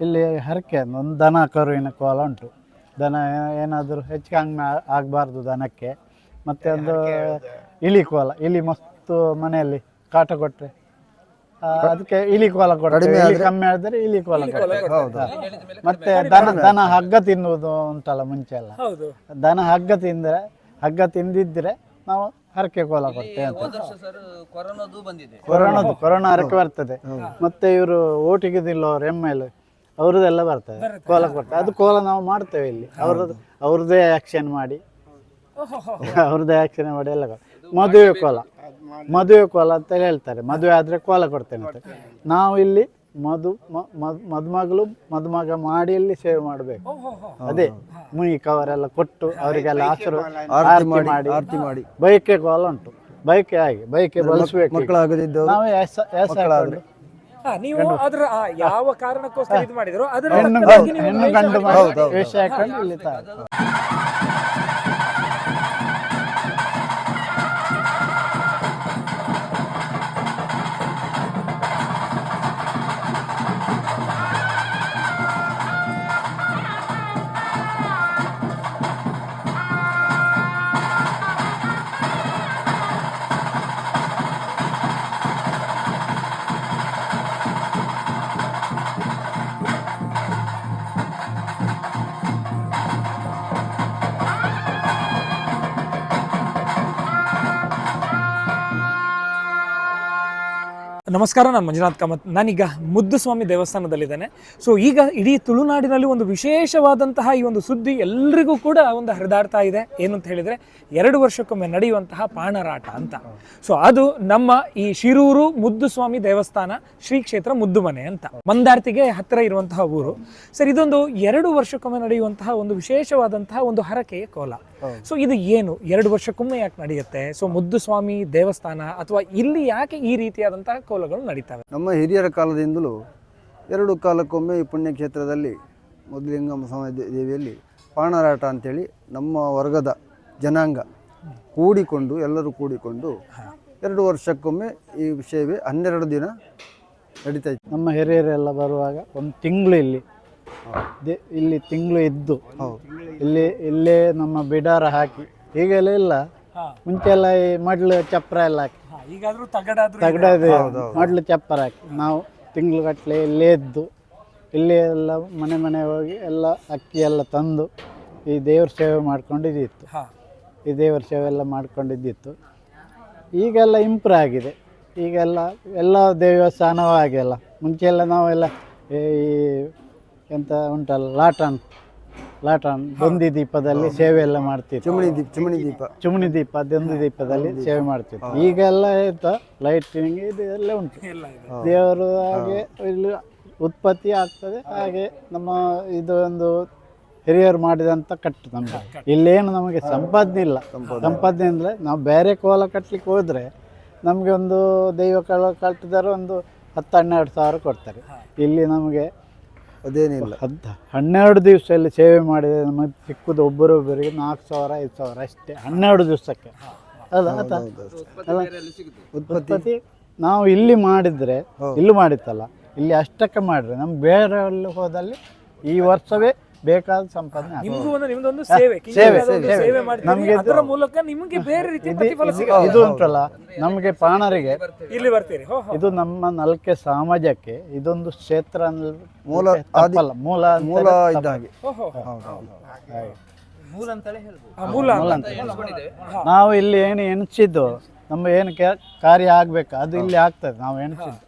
ಇಲ್ಲಿ ಹರಕೆ ಒಂದು ದನ ಕರುವಿನ ಕೋಲ ಉಂಟು. ದನ ಏನಾದರೂ ಹೆಚ್ಚು ಕಮ್ಮಿ ಆಗಬಾರ್ದು ದನಕ್ಕೆ. ಮತ್ತು ಒಂದು ಇಲಿ ಕೋಲ ಇಲಿ ಮಸ್ತು ಮನೆಯಲ್ಲಿ ಕಾಟ ಕೊಟ್ಟರೆ ಅದಕ್ಕೆ ಇಲಿ ಕೋಲ ಕೊಡ್ತೇವೆ ಇಲಿ ಕಮ್ಮಿ ಆದರೆ ಇಲಿ ಕೋಲ ಕೊಡ್ತೇವೆ. ಹಾ. ಮತ್ತೆ ದನ ದನ ಹಗ್ಗ ತಿನ್ನುವುದು ಉಂಟಲ್ಲ ಮುಂಚೆ ಎಲ್ಲ. ಹೌದು. ದನ ಹಗ್ಗ ತಿಂದರೆ ಹಗ್ಗ ತಿಂದಿದ್ರೆ ನಾವು ಹರಕೆ ಕೋಲ ಕೊಡ್ತೇವೆ ಅಂತ. ಕೊರೋನದು ಕೊರೋನಾ ಹರಕೆ ಬರ್ತದೆ. ಮತ್ತೆ ಇವರು ಓಟಿಗೆ ನಿಲ್ಲೋರು ಎಂ ಎಲ್ ಅವ್ರದ್ದೆಲ್ಲ ಬರ್ತದೆ. ಕೋಲ ಕೊಡ್ತಾರೆ ಅದು ಕೋಲ ನಾವು ಮಾಡ್ತೇವೆ ಇಲ್ಲಿ. ಅವ್ರದ್ದು ಅವ್ರದ್ದೇ ಆಕ್ಷನ್ ಮಾಡಿ. ಅವ್ರದ್ದೇ ಆಕ್ಷನ್ ಮಾಡಿ ಎಲ್ಲ ಮದುವೆ ಕೋಲ. ಮದುವೆ ಕೋಲ ಅಂತ ಹೇಳ್ತಾರೆ. ಮದುವೆ ಆದರೆ ಕೋಲ ಕೊಡ್ತೇನೆ ಅಂತ. ನಾವು ಇಲ್ಲಿ ಮಧು ಮದುಮಗಳು ಮದುಮಗ ಮಾಡಿ ಇಲ್ಲಿ ಸೇವೆ ಮಾಡಬೇಕು. ಅದೇ ಮುಯಿ ಕವರೆಲ್ಲ ಕೊಟ್ಟು ಅವರಿಗೆಲ್ಲ ಆಸರು ಆರತಿ ಮಾಡಿ. ಆರತಿ ಮಾಡಿ. ಬೈಕೆ ಕೋಲ ಉಂಟು. ಬೈಕೆ ಆಗಿ ಬೈಕೆ ಬಳಸಬೇಕು ನಾವೇ ನಾವು ನೀವು ಅದ್ರ ಆ ಯಾವ ಕಾರಣಕ್ಕೋಸ್ಕರ ಇದು ಮಾಡಿದ್ರು ಅದ್ರ ಹೆಣ್ಣು ತಕ್ಕನಾಗಿ ಹೆಣ್ಣು ಗಂಡು ಹಾಕೊಂಡು ಇಲ್ಲಿ ತಾ ನಮಸ್ಕಾರ, ನಾನು ಮಂಜುನಾಥ್ ಕಾಮತ್. ನಾನೀಗ ಮುದ್ದುಸ್ವಾಮಿ ದೇವಸ್ಥಾನದಲ್ಲಿದ್ದೇನೆ. ಸೊ ಈಗ ಇಡೀ ತುಳುನಾಡಿನಲ್ಲಿ ಒಂದು ವಿಶೇಷವಾದಂತಹ ಈ ಒಂದು ಸುದ್ದಿ ಎಲ್ರಿಗೂ ಕೂಡ ಒಂದು ಹರಿದಾಡ್ತಾ ಇದೆ. ಏನು ಅಂತ ಹೇಳಿದ್ರೆ, ಎರಡು ವರ್ಷಕ್ಕೊಮ್ಮೆ ನಡೆಯುವಂತಹ ಪಾಣರಾಟ ಅಂತ. ಸೊ ಅದು ನಮ್ಮ ಈ ಶಿರೂರು ಮುದ್ದುಸ್ವಾಮಿ ದೇವಸ್ಥಾನ, ಶ್ರೀ ಕ್ಷೇತ್ರ ಮುದ್ದುಮನೆ ಅಂತ. ಮಂದಾರ್ತಿಗೆ ಹತ್ತಿರ ಇರುವಂತಹ ಊರು. ಸರ್, ಇದೊಂದು ಎರಡು ವರ್ಷಕ್ಕೊಮ್ಮೆ ನಡೆಯುವಂತಹ ಒಂದು ವಿಶೇಷವಾದಂತಹ ಒಂದು ಹರಕೆಯ ಕೋಲ. ಸೊ ಇದು ಏನು? ಎರಡು ವರ್ಷಕ್ಕೊಮ್ಮೆ ಯಾಕೆ ನಡೆಯುತ್ತೆ? ಸೊ ಮುದ್ದುಸ್ವಾಮಿ ದೇವಸ್ಥಾನ ಅಥವಾ ಇಲ್ಲಿ ಯಾಕೆ ಈ ರೀತಿಯಾದಂತಹ ಕೋಲಗಳು ನಡೀತವೆ? ನಮ್ಮ ಹಿರಿಯರ ಕಾಲದಿಂದಲೂ ಎರಡು ಕಾಲಕ್ಕೊಮ್ಮೆ ಈ ಪುಣ್ಯಕ್ಷೇತ್ರದಲ್ಲಿ ಮೊದಲಿಂಗಮ್ಮ ಸ್ವಾಮಿ ದೇವಿಯಲ್ಲಿ ಪಾಣರಾಟ ಅಂತೇಳಿ ನಮ್ಮ ವರ್ಗದ ಜನಾಂಗ ಕೂಡಿಕೊಂಡು ಎಲ್ಲರೂ ಕೂಡಿಕೊಂಡು ಎರಡು ವರ್ಷಕ್ಕೊಮ್ಮೆ ಈ ಸೇವೆ ಹನ್ನೆರಡು ದಿನ ನಡೀತಾ ಇತ್ತು. ನಮ್ಮ ಹಿರಿಯರೆಲ್ಲ ಬರುವಾಗ ಒಂದು ತಿಂಗಳು ಇಲ್ಲಿ ದೆ- ಇಲ್ಲಿ ತಿಂಗಳು ಇದ್ದು. ಇಲ್ಲಿ ಇಲ್ಲೇ ನಮ್ಮ ಬಿಡಾರ ಹಾಕಿ. ಈಗೆಲ್ಲ ಇಲ್ಲ. ಮುಂಚೆ ಎಲ್ಲ ಈ ಮಡ್ಲು ಚಪ್ಪರ ಎಲ್ಲ ಹಾಕಿ. ಈಗಾದ್ರೂ ತಗಡಾದ್ರೂ ತಗಡ ಮಡ್ಲು ಚಪ್ಪರ ಹಾಕಿ. ನಾವು ತಿಂಗಳು ಗಟ್ಟಲೆ ಇಲ್ಲೇ ಇದ್ದು. ಇಲ್ಲೇ ಎಲ್ಲ ಮನೆ ಮನೆ ಹೋಗಿ ಎಲ್ಲ ಅಕ್ಕಿ ಎಲ್ಲ ತಂದು ಈ ದೇವ್ರ ಸೇವೆ ಮಾಡ್ಕೊಂಡಿದ್ದಿತ್ತು. ಹಾ. ಈ ದೇವ್ರ ಸೇವೆ ಎಲ್ಲ ಮಾಡ್ಕೊಂಡಿದ್ದಿತ್ತು. ಈಗೆಲ್ಲ ಇಂಪ್ರೂವ್ ಆಗಿದೆ. ಈಗೆಲ್ಲ ಎಲ್ಲ ದೇವಸ್ಥಾನವೂ ಆಗಿಲ್ಲ ಮುಂಚೆ ಎಲ್ಲ ನಾವೆಲ್ಲ ಈ ಎಂತ ಉಂಟಲ್ಲ ಲಾಟನ್ ಲಾಟನ್ ದೊಂದಿ ದೀಪದಲ್ಲಿ ಸೇವೆ ಎಲ್ಲ ಮಾಡ್ತೀವಿ ಚುಮಣಿ ದೀಪ ಚುಮಣಿ ದೀಪ. ಚುಮಣಿ ದೀಪ ದೊಂದಿ ದೀಪದಲ್ಲಿ ಸೇವೆ ಮಾಡ್ತೀವಿ ಈಗೆಲ್ಲ ಎಂತ ಲೈಟಿಂಗ್ ಇದು ಎಲ್ಲ ಉಂಟು. ದೇವರು ಹಾಗೆ ಇಲ್ಲಿ ಉತ್ಪತ್ತಿ ಆಗ್ತದೆ ಹಾಗೆ ನಮ್ಮ ಇದು ಒಂದು ಹಿರಿಯರು ಮಾಡಿದಂಥ ಕಟ್ಟು ನಮಗೆ ಇಲ್ಲೇನು ನಮಗೆ ಸಂಪಾದನೆ ಇಲ್ಲ ಸಂಪಾದನೆ ಅಂದರೆ ನಾವು ಬೇರೆ ಕೋಲ ಕಟ್ಟಲಿಕ್ಕೆ ಹೋದರೆ ನಮಗೆ ಒಂದು ದೈವ ಕಳ ಕಟ್ಟಿದರೆ ಒಂದು ಹತ್ತು ಹನ್ನೆರಡು ಸಾವಿರ ಕೊಡ್ತಾರೆ. ಇಲ್ಲಿ ನಮಗೆ ಅದೇನಿಲ್ಲ. ಅಂತ ಹನ್ನೆರಡು ದಿವಸದಲ್ಲಿ ಸೇವೆ ಮಾಡಿದರೆ ನಮಗೆ ಸಿಕ್ಕುದು ಒಬ್ಬರೊಬ್ಬರಿಗೆ ನಾಲ್ಕು ಸಾವಿರ ಐದು ಸಾವಿರ ಅಷ್ಟೇ. ಹನ್ನೆರಡು ದಿವಸಕ್ಕೆ. ಅಲ್ಲ ಆತ ಅಲ್ಲ ಉತ್ಪತ್ತಿ? ನಾವು ಇಲ್ಲಿ ಮಾಡಿದರೆ ಇಲ್ಲಿ ಮಾಡಿತ್ತಲ್ಲ. ಇಲ್ಲಿ ಅಷ್ಟಕ್ಕೆ ಮಾಡಿದ್ರೆ ನಮ್ಮ ಬೇರೆ ಅಲ್ಲಿ ಹೋದಲ್ಲಿ ಈ ವರ್ಷವೇ ಬೇಕಾದ ಸಂಪಾದನೆ ನಿಮ್ದು ನಿಮ್ಗೂ ಒಂದು ನಿಮ್ದೊಂದು ಸೇವೆ ಸೇವೆ, ಸೇವೆ. ಮಾಡ್ತೀವಿ. ನಮ್ಗೆ ಅದರ ಮೂಲಕ ನಿಮಗೆ ಬೇರೆ ರೀತಿ ಪ್ರತಿಫಲ ಇದು- ಸಿಗುತ್ತೆ ಇದು ಉಂಟಲ್ಲ ನಮಗೆ ಪಾಣರಿಗೆ ಇಲ್ಲಿ ಬರ್ತೀರಿ. ಹೋ ಹೋ. ಇದು ನಮ್ಮ ನಲ್ಕೆ ಸಮಾಜಕ್ಕೆ ಇದೊಂದು ಕ್ಷೇತ್ರ ಮೂಲ ತಪ್ಪಲ್ಲ ಮೂಲ ಅಂತ ಮೂಲ ಇದ್ದ ಹಾಗೆ ಹೋ ಹೋ. ಹಾಗೆ. ಮೂಲ ಅಂತಲೇ ಹೇಳ್ಬೋದು. ಆ, ಮೂಲ ಮೂಲ ಅಂತ. ಅಂತ. ನಾವು ಇಲ್ಲಿ ಏನು ಎಣಿಸಿದ್ದು ನಮ್ಮ ಏನು ಕೆ- ಕಾರ್ಯ ಆಗ್ಬೇಕು ಅದು ಇಲ್ಲಿ ಆಗ್ತದೆ ನಾವು ಎಣಿಸಿದ್ದು.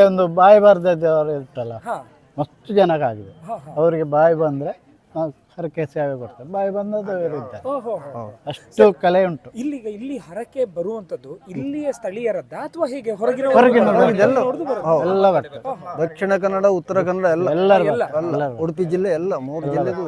ಮತ್ತೆ ಒಂದು ಬಾಯಿ ಬಾರ್ದವರು ಇರ್ತಲ್ಲ. ಹಾ. ಮಸ್ತು ಜನಕ್ಕಾಗಿದೆ ಹಾ, ಹಾ. ಅವರಿಗೆ ಬಾಯಿ ಬಂದ್ರೆ ನಾವು ಹರಕೆ ಸೇವೆ ಕೊಡ್ತಾರೆ. ಬಾಯಿ ಬಂದದ್ದು ಇರುತ್ತೆ ಓಹೋ ಅಷ್ಟು ಕಲೆ ಉಂಟು. ಇಲ್ಲಿ ಇಲ್ಲಿ ಹರಕೆ ಬರುವಂತದ್ದು ಇಲ್ಲಿಯ ಸ್ಥಳೀಯರದ್ದ ಅಥವಾ ಹೀಗೆ ಹೊರಗಿನ ಹೊರಗಿನ ಎಲ್ಲ ಬರ್ತದೆ. ದಕ್ಷಿಣ ಕನ್ನಡ ಉತ್ತರ ಕನ್ನಡ ಎಲ್ಲ ಎಲ್ಲರೂ ಎಲ್ಲ. ಎಲ್ಲ ಉಡುಪಿ ಜಿಲ್ಲೆ ಎಲ್ಲ ಮೂರು ಜಿಲ್ಲೆಗೂ